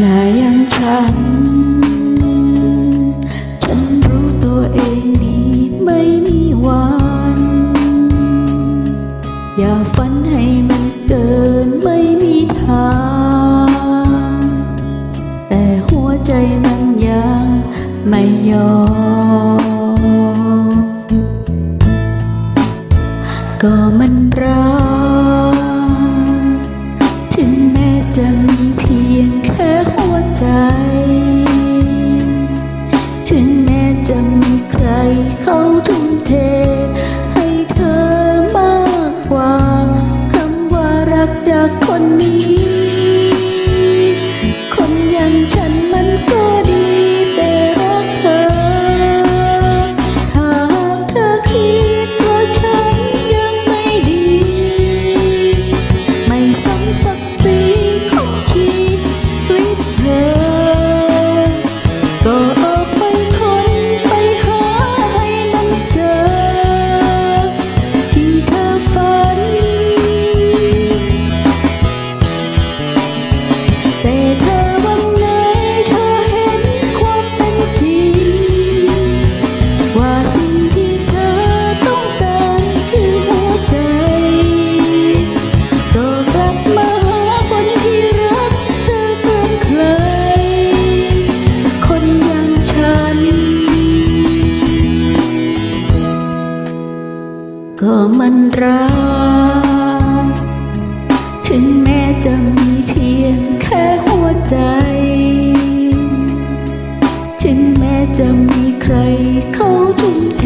หน้าอยังฉัน ฉันรู้ตัวเองดีไม่มีวัน อย่าฝันให้มันเกินไม่มีทาง แต่หัวใจมันยังไม่ยอม ก็มันรัก มันรักยถึงแม้จะมีเพียงแค่หัวใจ ถึงแม้จะมีใครเขาทุ่มเท